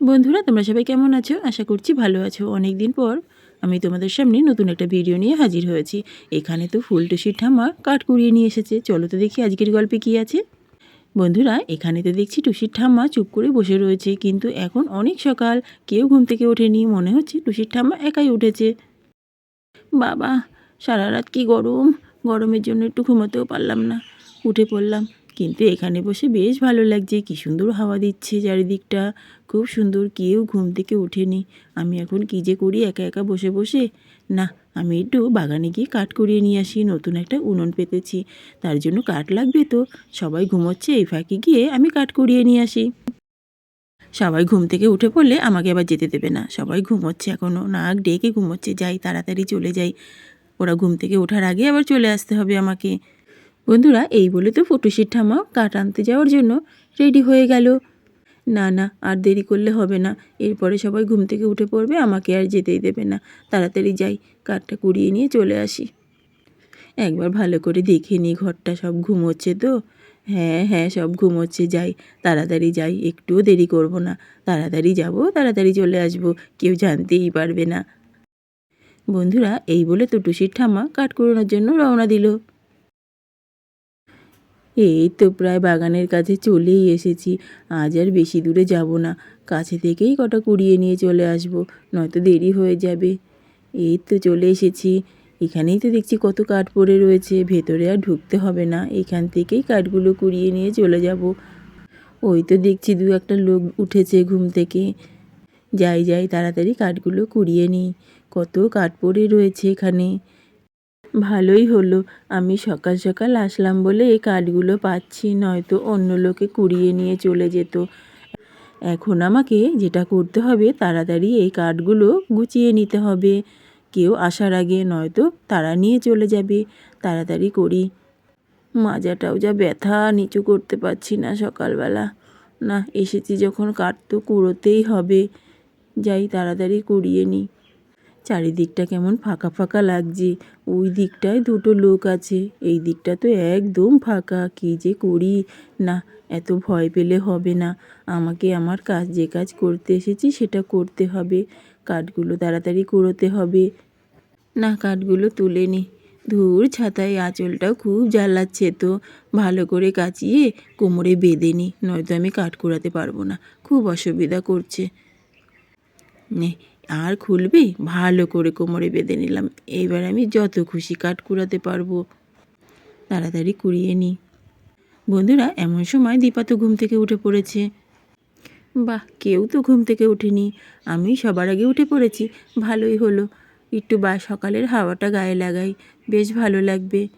বন্ধুরা, তোমরা সবাই কেমন আছো? আশা করছি ভালো আছো। অনেক দিন পর আমি তোমাদের সামনে নতুন একটা ভিডিও নিয়ে হাজির হয়েছি। এখানে তো ফুলটুসির ঠাম্মা কাঠ কুড়িয়ে নিয়ে এসেছে। চলো তো দেখি আজকের গল্পে কী আছে। বন্ধুরা, এখানে তো দেখছি টুসির ঠাম্মা চুপ করে বসে রয়েছে, কিন্তু এখন অনেক সকাল। কেউ ঘুম থেকে ওঠেনি, মনে হচ্ছে টুসির ঠাম্মা একাই উঠেছে। বাবা সারা রাত কি গরম? গরমের জন্য একটু ঘুমোতেও পারলাম না। উঠে পড়লাম। কিন্তু এখানে বসে বেশ ভালো লাগছে। কি সুন্দর হাওয়া দিচ্ছে চারিদিকটা। খুব সুন্দর কেউ ঘুম থেকে ওঠেনি। আমি এখন কী যে করি, একা একা বসে বসে? না, আমি একটু বাগানে গিয়ে কাঠ করিয়ে নিয়ে আসি, নতুন একটা উনুন পেতেছি। তার জন্য কাঠ লাগবে তো। সবাই ঘুমোচ্ছে, এই ফাঁকে গিয়ে আমি কাঠ করিয়ে নিয়ে আসি। সবাই ঘুম থেকে উঠে পড়লে আমাকে আবার যেতে দেবে না। সবাই ঘুমোচ্ছে এখনও নাক ডেকে ঘুমোচ্ছে। যাই, তাড়াতাড়ি চলে যাই। ওরা ঘুম থেকে ওঠার আগে আবার চলে আসতে হবে আমাকে। বন্ধুরা, এই বলে তো ফটোশিট ঠামা কাঠ আনতে যাওয়ার জন্য রেডি হয়ে গেল। না না, আর দেরি করলে হবে না। এরপরে সবাই ঘুম থেকে উঠে পড়বে, আমাকে আর যেতেই দেবে না। তাড়াতাড়ি যাই, কাঠটা কুড়িয়ে নিয়ে চলে আসি। একবার ভালো করে দেখে নিই, ঘরটা সব ঘুমোচ্ছে তো। হ্যাঁ হ্যাঁ সব ঘুমোচ্ছে, যাই। তাড়াতাড়ি যাই, একটুও দেরি করব না। তাড়াতাড়ি যাব, তাড়াতাড়ি চলে আসব, কেউ জানতেই পারবে না। বন্ধুরা, এই বলে তো টুসির ঠামা কাঠ কুড়োনোর জন্য রওনা দিল। এই তো প্রায় বাগানের কাছে চলেই এসেছি। আজ আর বেশি দূরে যাব না। কাছে থেকেই কটা কুড়িয়ে নিয়ে চলে আসব, নয়তো দেরি হয়ে যাবে। এই তো চলে এসেছি। এখানেই তো দেখছি কত কাঠ পড়ে রয়েছে, ভেতরে আর ঢুকতে হবে না। এখান থেকেই কাঠগুলো কুড়িয়ে নিয়ে চলে যাব। ওই তো দেখছি দু একটা লোক উঠেছে ঘুম থেকে। যাই যাই, তাড়াতাড়ি কাঠগুলো কুড়িয়ে নিই। কত কাঠ পড়ে রয়েছে এখানে। ভালোই হলো। আমি সকাল সকাল আসলাম বলে এই কাঠগুলো পাচ্ছি, নয়তো অন্য লোকে কুড়িয়ে নিয়ে চলে যেত। এখন আমাকে যেটা করতে হবে, তাড়াতাড়ি এই কাঠগুলো গুছিয়ে নিতে হবে। কেউ আসার আগে নয়তো তারা নিয়ে চলে যাবে। তাড়াতাড়ি করি। মাজাটাও যা ব্যথা, নিচু করতে পারছি না সকালবেলা। না, এসেছি যখন কাঠ তো কুড়োতেই হবে। যাই, তাড়াতাড়ি কুড়িয়ে নিই। চারিদিকটা কেমন ফাঁকা ফাঁকা লাগছে। ওই দিকটায় দুটো লোক আছে। এই দিকটা তো একদম ফাঁকা। কী যে করি? না, এত ভয় পেলে হবে না। আমাকে আমার কাজ, যে কাজ করতে এসেছি সেটা করতে হবে। কাঠগুলো তাড়াতাড়ি কুড়োতে হবে। না, কাঠগুলো তুলে নি। ধূর ছাতায় আঁচলটাও খুব জ্বালাচ্ছে তো। ভালো করে কাচিয়ে কোমরে বেঁধে নি। নয়তো আমি কাঠ কুড়াতে পারব না। খুব অসুবিধা করছে। নে আর খুলবে? ভালো করে কোমরে বেঁধে নিলাম। এবার আমি যত খুশি কাঠ কুড়াতে পারব। তাড়াতাড়ি কুড়িয়ে নিই বন্ধুরা, এমন সময় দীপা তো ঘুম থেকে উঠে পড়েছে। বাহ, কেউ তো ঘুম থেকে উঠেনি আমি সবার আগে উঠে পড়েছি। ভালোই হলো। একটু বা সকালের হাওয়াটা গায়ে লাগাই। বেশ ভালো লাগবে।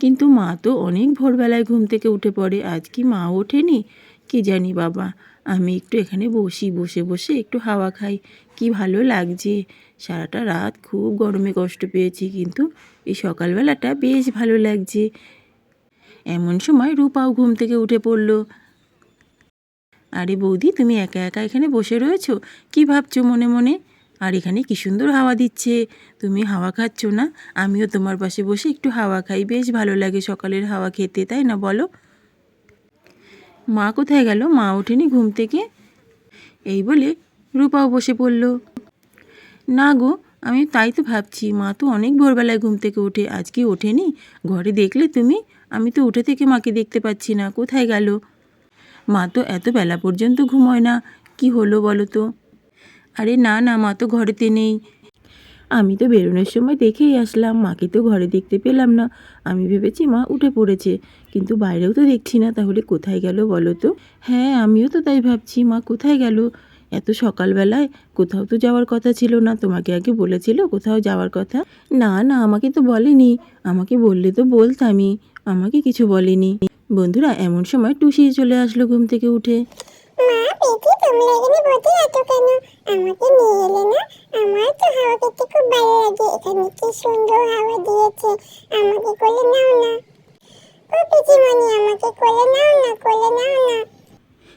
কিন্তু মা তো অনেক ভোরবেলায় ঘুম থেকে উঠে পড়ে। আজ কি মা ওঠেনি? কি জানি বাবা। আমি একটু এখানে বসি, বসে বসে একটু হাওয়া খাই। কি ভালো লাগছে। সারাটা রাত খুব গরমে কষ্ট পেয়েছি, কিন্তু এই সকালবেলাটা বেশ ভালো লাগছে। এমন সময় রূপাও ঘুম থেকে উঠে পড়ল। আরে বৌদি, তুমি একা একা এখানে বসে রয়েছো? কি ভাবছ মনে মনে? আর এখানে কি সুন্দর হাওয়া দিচ্ছে। তুমি হাওয়া খাচ্ছ না? আমিও তোমার পাশে বসে একটু হাওয়া খাই। বেশ ভালো লাগে সকালের হাওয়া খেতে, তাই না বলো? মা কোথায় গেল? মা ওঠেনি ঘুম থেকে। এই বলে রূপাও বসে পড়ল। না গো, আমি তাই তো ভাবছি, মা তো অনেক ভোরবেলায় ঘুম থেকে ওঠে, আজ কি ওঠেনি? ঘরে দেখলে তুমি? আমি তো উঠে থেকে মাকে দেখতে পাচ্ছি না, কোথায় গেল? মা তো এত বেলা পর্যন্ত ঘুমোয় না, কি হলো বলো তো? আরে না না, মা তো ঘরেতে নেই। আমি তো বেরোনোর সময় দেখেই আসলাম, মাকে তো ঘরে দেখতে পেলাম না। আমি ভেবেছি মা উঠে পড়েছে, কিন্তু বাইরেও তো দেখছি না, তাহলে কোথায় গেল বলো তো? হ্যাঁ আমিও তো তাই ভাবছি, মা কোথায় গেল? এত সকালবেলায় কোথাও তো যাওয়ার কথা ছিল না, তোমাকে আগে বলেছিল কোথাও যাওয়ার কথা? না না, আমাকে তো বলেনি, আমাকে বললে তো বলতামই, আমাকে কিছু বলেনি। বন্ধুরা, এমন সময় টুসি চলে আসলো ঘুম থেকে উঠে। মা পেটি তোমরা এখানে বসে আছো কেন? আমাকে নিয়ে এলে না? আমার তো হাওয়া খেতে খুব ভালো লাগে। এখানে কি সুন্দর হাওয়া দিয়েছে। আমাকে কোলে নাও না। ও পিচিমণি আমাকে কোলে নাও না, কোলে নাও না।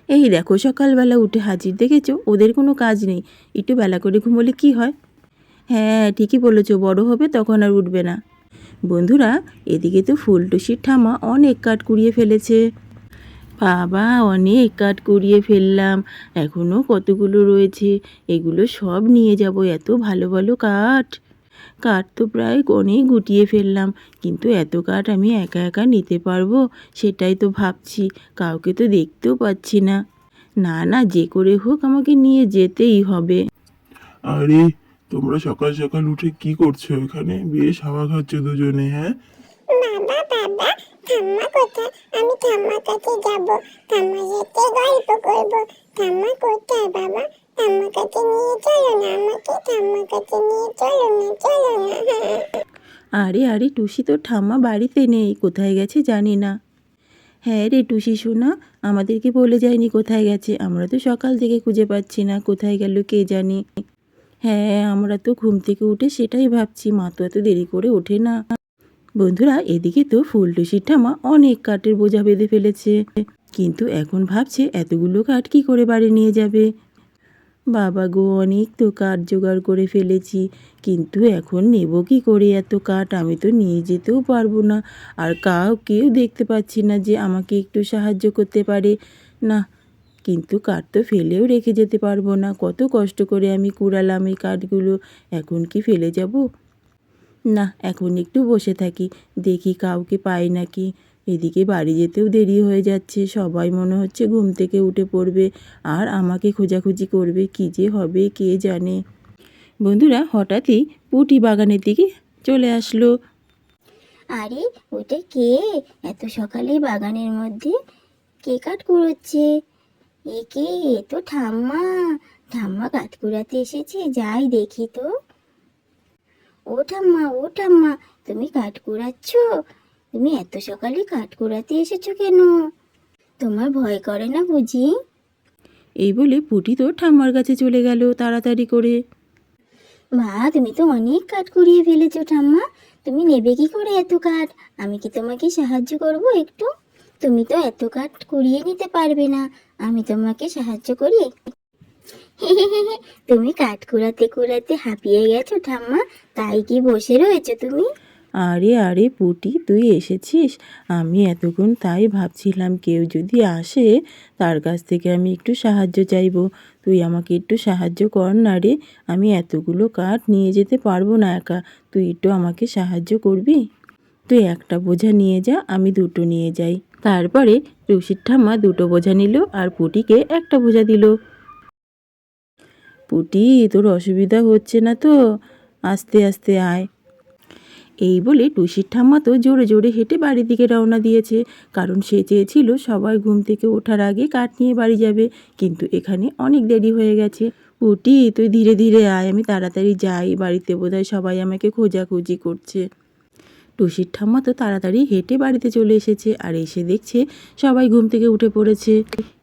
এই দেখো, সকালবেলা উঠে হাজির দেখেছ? ওদের কোনো কাজ নেই। একটু বেলা করে ঘুমোলে কি হয়? হ্যাঁ ঠিকই বলেছ, বড় হবে তখন আর উঠবে না। বন্ধুরা, এদিকে তো ফুলটুসির ঠামা অনেক কাঠ কুড়িয়ে ফেলেছে। বাবা অনেক কাঠ কুড়িয়ে ফেললাম। এখনও কতগুলো রয়েছে? এগুলো সব নিয়ে যাব এত ভালো ভালো কাঠ। কাঠ তো প্রায় অনেক গুটিয়ে ফেললাম কিন্তু এত কাঠ আমি একা একা নিতে পারব? সেটাই তো ভাবছি কাউকে তো দেখতেও পাচ্ছি না। না না যে করে হোক আমাকে নিয়ে যেতেই হবে। আরে তোমরা সকাল সকাল উঠে কি করছ এখানে? বেশ হাওয়া খাচ্ছ দুজনে হ্যাঁ? বাবা বাবা ঠাম্মা কোথায়? আমি ঠাম্মার কাছে যাব। ঠাম্মার সাথে গল্প করব। ঠাম্মা কোথায়, বাবা? ঠাম্মার কাছে নিয়ে চলো না আমাকে। ঠাম্মার কাছে নিয়ে চলো না চলো না। আরে আরে, টুসি তো ঠাম্মা বাড়িতে নেই। কোথায় গেছে জানি না। হ্যাঁ রে টুসি, শোনা, আমাদেরকে বলে যায়নি কোথায় গেছে। আমরা তো সকাল থেকে খুঁজে পাচ্ছি না কোথায় গেল কে জানি। হ্যাঁ আমরা তো ঘুম থেকে উঠে সেটাই ভাবছি। মা তো এত দেরি করে ওঠে না। বন্ধুরা, এদিকে তো ফুলটুসির ঠামা অনেক কাঠের বোঝা বেঁধে ফেলেছে। কিন্তু এখন ভাবছে এতগুলো কাঠ কী করে বাড়ি নিয়ে যাবে? বাবা গো, অনেক তো কাঠ জোগাড় করে ফেলেছি, কিন্তু এখন নেব কি করে এত কাঠ? আমি তো নিয়ে যেতেও পারব না। আর কাউ কেউ দেখতে পাচ্ছি না যে আমাকে একটু সাহায্য করতে পারে। না, কিন্তু কাঠ তো ফেলেও রেখে যেতে পারব না। কত কষ্ট করে আমি কুড়ালাম এই কাঠগুলো। এখন কি ফেলে যাব? না, এখন একটু বসে থাকি, দেখি কাউকে পাই নাকি। এদিকে বাড়ি যেতেও দেরি হয়ে যাচ্ছে, সবাই মনে হচ্ছে ঘুম থেকে উঠে পড়বে, আর আমাকে খোঁজাখুঁজি করবে, কী যে হবে, কে জানে। বন্ধুরা, হঠাৎই পুটি বাগানের দিকে চলে আসলো। আরে, ওটা কে? এত সকালে বাগানের মধ্যে কে কাঠ কুড়োচ্ছে? এ কে? এ তো ঠাম্মা। ঠাম্মা কাঠ কুড়াতে এসেছে, যাই দেখি তো। ও ঠাম্মা ও ঠাম্মা তুমি কাঠ কুড়াচ্ছ? তুমি এত সকালে কাঠ কুড়াতে এসেছ কেন? তোমার ভয় করে না বুঝি? এই বলে পুটি তো ঠাম্মার কাছে চলে গেল তাড়াতাড়ি করে। মা তুমি তো অনেক কাঠ কুড়িয়ে ফেলেছো ঠাম্মা। তুমি নেবে কি করে এত কাঠ? আমি কি তোমাকে সাহায্য করব একটু? তুমি তো এত কাঠ কুড়িয়ে নিতে পারবে না। আমি তোমাকে সাহায্য করি তুমি কাঠ কুড়াতে কুড়াতে হাঁপিয়ে গেছো, ঠাম্মা। তাই কি বসে রয়েছো তুমি? আরে আরে পুটি, তুই এসেছিস? আমি এতক্ষণ তাই ভাবছিলাম কেউ যদি আসে, তার কাছ থেকে আমি একটু সাহায্য চাইব। তুই আমাকে একটু সাহায্য কর না রে, আমি এতগুলো কাঠ নিয়ে যেতে পারব না একা। তুই একটু আমাকে সাহায্য করবি? তুই একটা বোঝা নিয়ে যা, আমি দুটো নিয়ে যাই। তারপরে রুশির ঠাম্মা দুটো বোঝা নিল আর পুটিকে একটা বোঝা দিল। পুটি, তোর অসুবিধা হচ্ছে না তো? আস্তে আস্তে আয়। এই বলে টুসির ঠাম্মা তো জোরে জোরে হেঁটে বাড়ির দিকে রওনা দিয়েছে। কারণ সে চেয়েছিল সবাই ঘুম থেকে ওঠার আগে কাঠ নিয়ে বাড়ি যাবে। কিন্তু এখানে অনেক দেরি হয়ে গেছে। পুটি, তুই ধীরে ধীরে আয়, আমি তাড়াতাড়ি যাই। বাড়িতে বোধহয় সবাই আমাকে খোঁজাখুঁজি করছে। টুসির ঠাম্মা তো তাড়াতাড়ি হেঁটে বাড়িতে চলে এসেছে আর এসে দেখছে সবাই ঘুম থেকে উঠে পড়েছে।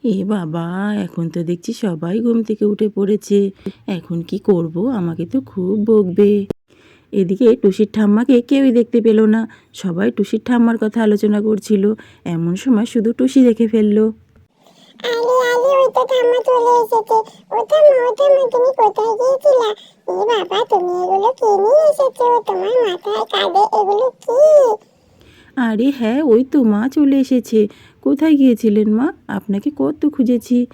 এ বাবা, এখন তো দেখছি সবাই ঘুম থেকে উঠে পড়েছে। এখন কি করব? আমাকে তো খুব বকবে। এদিকে টুসির ঠাম্মাকে কেউই দেখতে পেল না। সবাই টুসির ঠাম্মার কথা আলোচনা করছিল। এমন সময় শুধু টুসি দেখে ফেলল। আরে আরে ওই তো ঠাম্মা চলে এসেছে। ও ঠাম্মা ও ঠাম্মা তুমি কোথায় গিয়েছিলা? এ বাবা, তুমি এগুলো কি নিয়ে এসেছ? তোমার মাথায় কাঁধে এগুলো কি? আরে হ্যাঁ ওই তো মা চলে এসেছে। কোথায় গিয়েছিলেন মা? আপনাকে কত খুঁজেছি।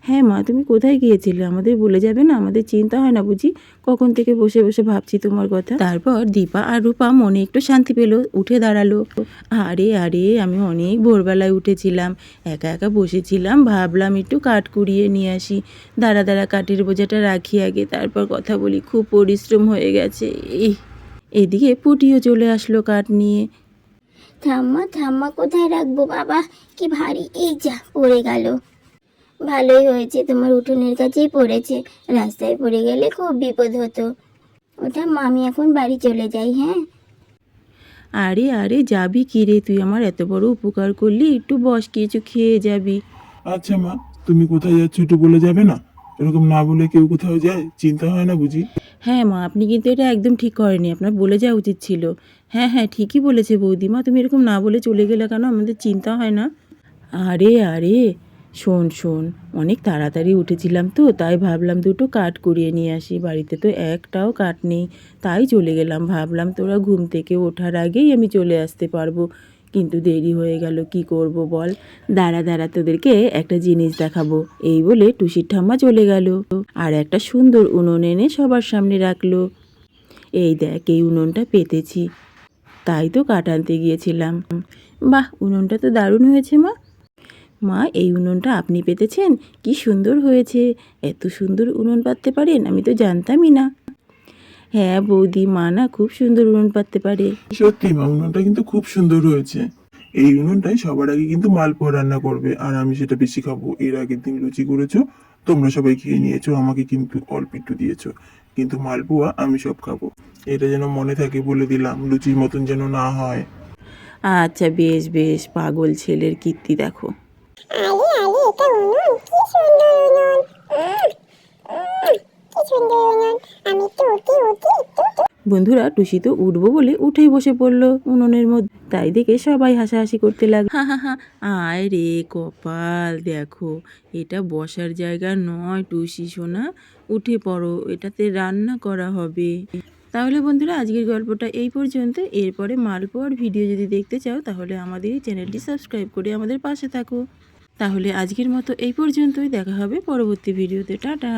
হ্যাঁ মা, তুমি কোথায় গিয়েছিলে? আমাদের বলে যাবে না, আমাদের চিন্তা হয় না বুঝি। কখন থেকে বসে বসে ভাবছি তোমার কথা। তারপর দীপা আর রূপা মনে একটু শান্তি পেল, উঠে দাঁড়াল। আরে আরে, আমি অনেক ভোরবেলায় উঠেছিলাম। একা একা বসেছিলাম, ভাবলাম একটু কাঠ কুড়িয়ে নিয়ে আসি। দাঁড়া দাঁড়া, কাঠের বোঝাটা রাখি আগে, তারপর কথা বলি, খুব পরিশ্রম হয়ে গেছে। এই, এদিকে পুটিও চলে আসলো কাঠ নিয়ে। থাম্মা থাম্মা কোথায় রাখব বাবা? কি ভারী, এই যা, পড়ে গেল। ভালোই হয়েছে। তোমার উঠোনের কাছেই পড়েছে। রাস্তায় পড়ে গেলে খুব বিপদ হতো। ওটা আমি এখন বাড়ি চলে যাই হ্যাঁ? আরে আরে যাবি কি রে? তুই আমার এত বড় উপকার করলি একটু বস কিছু খেয়ে যাবি। আচ্ছা মা তুমি কোথায় যাচ্ছ একটু বলে যাবে না? এরকম না বলে কেউ কোথাও যায়? চিন্তা হয় না বুঝি? হ্যাঁ মা আপনি কিন্তু এটা একদম ঠিক করেনি আপনার বলে যাওয়া উচিত ছিল। হ্যাঁ হ্যাঁ ঠিকই বলেছে বৌদিমা তুমি এরকম না বলে চলে গেলে কেন? আমাদের চিন্তা হয় না। আরে আরে শোন শোন, অনেক তাড়াতাড়ি উঠেছিলাম তো, তাই ভাবলাম দুটো কাঠ কুড়িয়ে নিয়ে আসি, বাড়িতে তো একটাও কাঠ নেই, তাই চলে গেলাম, ভাবলাম তোরা ঘুম থেকে ওঠার আগেই আমি চলে আসতে পারব, কিন্তু দেরি হয়ে গেল, কি করব বল? দাঁড়া দাঁড়া, তোদেরকে একটা জিনিস দেখাবো, এই বলে টুসির ঠাম্মা চলে গেল, আর একটা সুন্দর উনুন এনে সবার সামনে রাখল, এই দেখ, এই উনুনটা পেতেছি, তাই তো কাঠ আনতে গিয়েছিলাম, বাহ, উনুনটা তো দারুণ হয়েছে মা মা এই উনুনটা আপনি পেতেছেন? কি সুন্দর হয়েছে। এত সুন্দর উনুন পাততে পারেন? আমি তো জানতামই না। হ্যাঁ বৌদি মা না খুব সুন্দর উনুন পাততে পারে। সত্যি মা উনুনটা কিন্তু খুব সুন্দর হয়েছে। এই উনুনটাই সবার আগে কিন্তু মালপোয়া রান্না করবে। আর আমি সেটা বেশি খাব। এর আগের দিন লুচি করেছ তোমরা সবাই খেয়ে নিয়েছো আমাকে কিন্তু অল্প একটু দিয়েছ। কিন্তু মালপোয়া আমি সব খাব। এটা যেন মনে থাকে বলে দিলাম লুচির মতন যেন না হয়। আচ্ছা বেশ বেশ পাগল ছেলের কীর্তি দেখো। আরে আরে এটা কি সুন্দর কি সুন্দর আমি তো উঠি উঠি বন্ধুরা, টুসি তো উঠবো বলে উঠেই বসে পড়ল উনুনের মধ্যে। তাই দেখে সবাই হাসাহাসি করতে লাগল। হা হা হা, আয় রে কপাল, দেখো, এটা বসার জায়গা নয় টুসি, সোনা। উঠে পড়ো, এটাতে রান্না করা হবে। তাহলে বন্ধুরা, আজকের গল্পটা এই পর্যন্ত। এরপরে মালপোয়ার ভিডিও যদি দেখতে চাও, তাহলে আমাদের এই চ্যানেলটি সাবস্ক্রাইব করে আমাদের পাশে থাকো। তাহলে আজকের মতো এই পর্যন্তই দেখা হবে পরবর্তী ভিডিওতে। টাটা!